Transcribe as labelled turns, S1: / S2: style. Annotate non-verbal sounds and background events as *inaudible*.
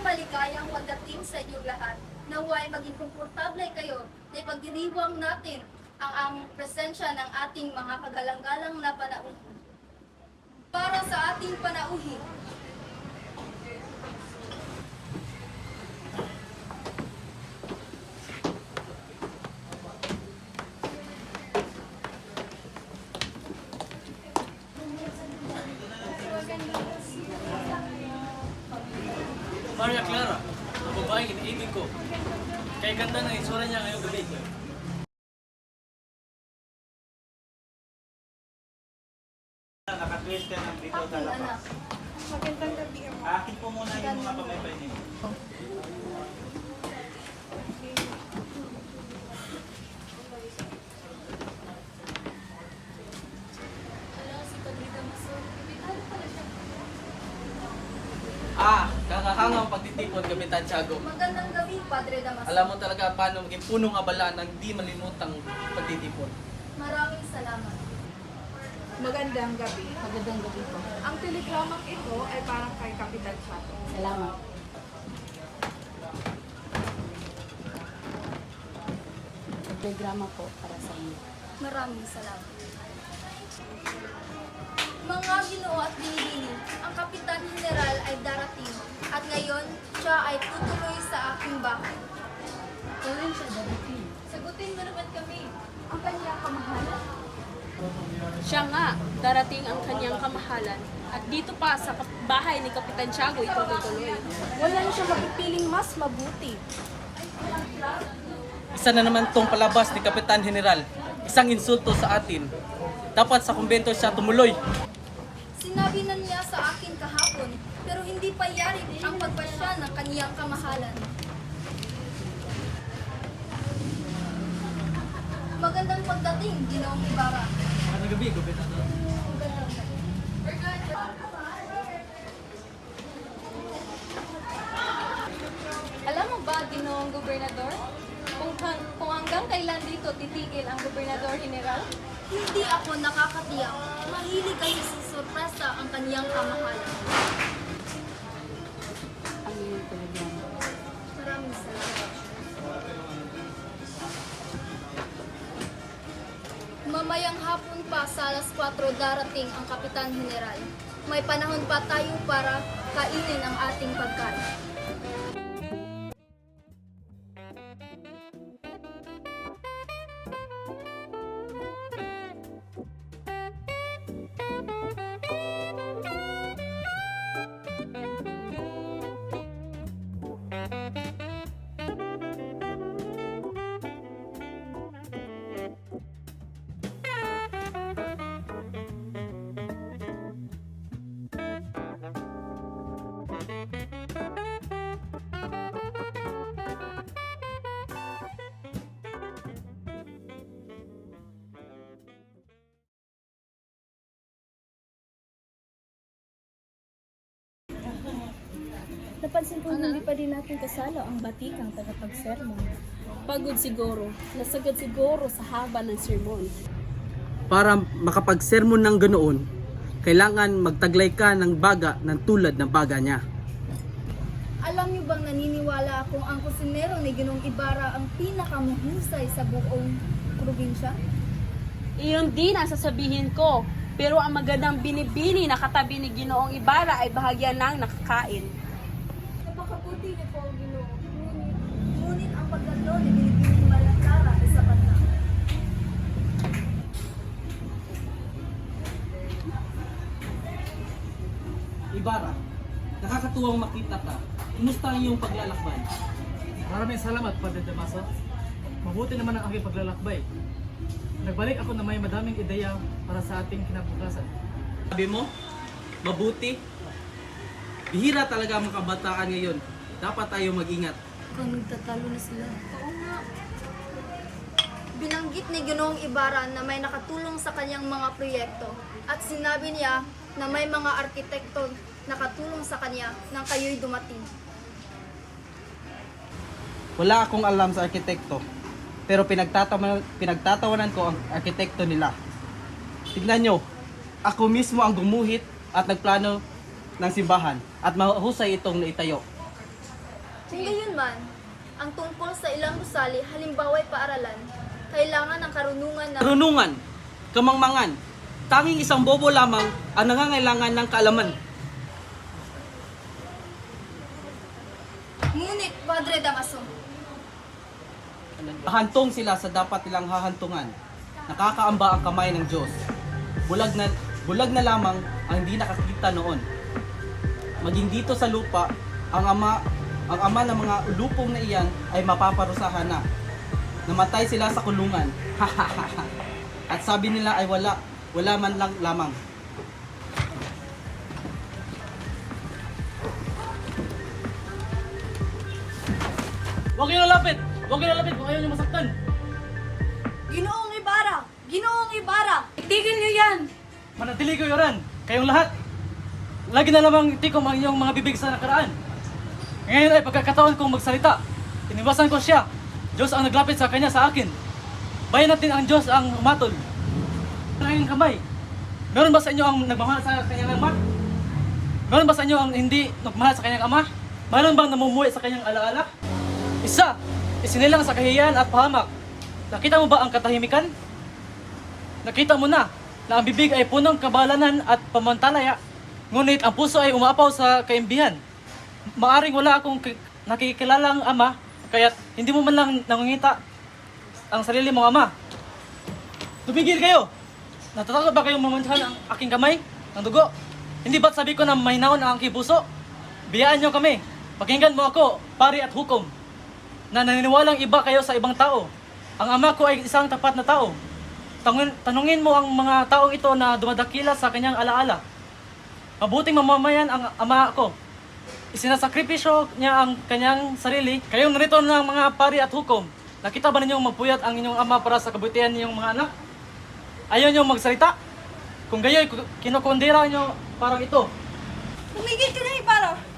S1: maligayang pagdating sa inyong lahat. Naway maging komportable kayo na ipagdiriwang natin ang aming presensya ng ating mga kagalang-galang na panauhin. Para sa ating panauhin,
S2: Maria Clara, ang babaeng iniibig ko. Kay ganda ng itsura niya ngayong gabi.
S3: Nakatwist ka ng dito
S1: aking anak.
S3: Akin po muna yung mga pamaypay niyo.
S2: Kakahangang pagtitipon Kapitan Tiago.
S1: Magandang gabi, Padre Damaso.
S2: Alam mo talaga paano maging punong abala ng di malimutang pagtitipon.
S1: Maraming salamat.
S4: Magandang gabi.
S5: Magandang gabi po.
S4: Ang telegramang ito ay parang kay Kapitan Chato.
S5: Salamat. Telegrama po para sa inyo.
S1: Maraming salamat. Mga ginoo at binibini, ang Kapitan General ay darating at ngayon siya ay tutuloy sa aking bahay.
S5: Kailan siya darating?
S1: Sagutin mo naman kami.
S4: Ang kanyang kamahalan.
S6: Siya nga, darating ang kanyang kamahalan. At dito pa sa bahay ni Kapitan Tiago, ito tutuloy.
S4: Wala na siya mapipiling mas mabuti.
S2: Isa na naman tong palabas ni Kapitan General. Isang insulto sa atin. Dapat sa kumbento siya tumuloy.
S1: Sinabi na niya sa akin kahapon, pero hindi pa yari ang pagpasya ng kaniyang kamahalan. Magandang pagdating, Ginoong Ibarra.
S2: Ano gabi, Kapitan?
S1: Alam mo ba, Ginoong Gobernador, kung, kung hanggang kailan dito titigil ang Gobernador General? Hindi ako nakakatiyak. Mahilig kasi sa sorpresa ang kaniyang kamahalan.
S5: Ang iyong telegrama.
S1: Maraming salamat. Mamayang hapon pa sa alas 4 darating ang Kapitan General. May panahon pa tayo para kainin ang ating pagkain.
S7: Napansin ko hindi pa din natin kasalo ang batikang tagapagsermon.
S6: Pagod siguro, nasagad siguro sa haba ng sermon.
S2: Para makapagsermon ng ganoon, kailangan magtaglay ka ng baga ng tulad ng baga niya.
S1: Alam niyo bang naniniwala akong ang kusinero ni Ginong Ibarra ang pinakamuhusay sa buong probinsya?
S6: Iyon din ang sasabihin ko. Pero ang magandang binibini na katabi ni Ginoong Ibarra ay bahagya ng nakakain.
S1: Napakabuti ni Paul Ginoo. Ngunit, ngunit ang pagkalo ni Binibining Malaklara ay sapat na.
S2: Ibarra, nakakatuwang makita ka. Kumusta ang iyong paglalakbay?
S8: Maraming salamat, Padre Damaso. Mabuti naman ang aking paglalakbay. Nagbalik ako na may madaming ideya para sa ating kinabukasan.
S2: Sabi mo, mabuti. Bihira talaga ang mga kabataan ngayon. Dapat tayo mag-ingat.
S1: Kung nagtatalo na sila. Oo nga. Binanggit ni Ginoong Ibarra na may nakatulong sa kanyang mga proyekto at sinabi niya na may mga arkitekto nakatulong sa kanya nang kayo'y dumating.
S2: Wala akong alam sa arkitekto. Pero pinagtatawanan, pinagtatawanan ko ang arkitekto nila. Tignan nyo, ako mismo ang gumuhit at nagplano ng simbahan at mahusay itong naitayo.
S1: Kung gayon man, ang tungkol sa ilang gusali halimbawa'y paaralan, kailangan ng karunungan na
S2: Karunungan, kamangmangan, tanging isang bobo lamang ang nangangailangan ng kaalaman.
S1: Ngunit, Padre Damaso,
S2: Hahantong sila sa dapat nilang hahantungan. Nakakaamba ang kamay ng Diyos. Bulag na, bulag na lamang ang hindi nakakita noon. Maging dito sa lupa, ang ama, ang ama ng mga lupong na iyan ay mapaparusahan na. Namatay sila sa kulungan. *laughs* At sabi nila ay wala, wala man lang lamang.
S8: Huwag kayo lalapit! Huwag kayo lalapit kung ayaw niyo masaktan!
S4: Ginoong Ibarra! Ginoong Ibarra! Itigil niyo yan!
S8: Manatili kayo ran! Kayong lahat! Lagi na lamang tikom ang inyong mga bibig sa nakaraan. Ngayon ay pagkakataon kong magsalita. Iniwasan ko siya. Diyos ang naglapit sa kanya sa akin. Bayan natin ang Diyos ang umatol. Ang aking kamay. Meron ba sa inyo ang nagmamahal sa kanyang ama? Meron ba sa inyo ang hindi nagmahal sa kanyang ama? Meron bang namumuhay sa kanyang alaala? Isa, isinilang sa kahiyan at pahamak. Nakita mo ba ang katahimikan? Nakita mo na na ang bibig ay punong kabalanan at pamantalaya, ngunit ang puso ay umapaw sa kaimbihan. Maaring wala akong ki- nakikilalang ama, kaya hindi mo man lang nangungita ang sarili mong ama. Tumigil kayo! Natatakot ba kayong mamansahan ang aking kamay ng dugo? Hindi ba't sabi ko na mahinaon ang aking puso? Biyaan niyo kami. Pakinggan mo ako, pari at hukom, na naniniwalang iba kayo sa ibang tao. Ang ama ko ay isang tapat na tao. Tanungin, tanungin mo ang mga taong ito na dumadakila sa kanyang alaala. Mabuting mamamayan ang ama ko. Isinasakripisyo niya ang kanyang sarili. Kayong narito ng mga pari at hukom. Nakita ba ninyong magpuyat ang inyong ama para sa kabutihan niyong mga anak? Ayaw niyo magsalita? Kung gayon, kinukundira niyo parang ito.
S4: Tumigil ka na Ibarra!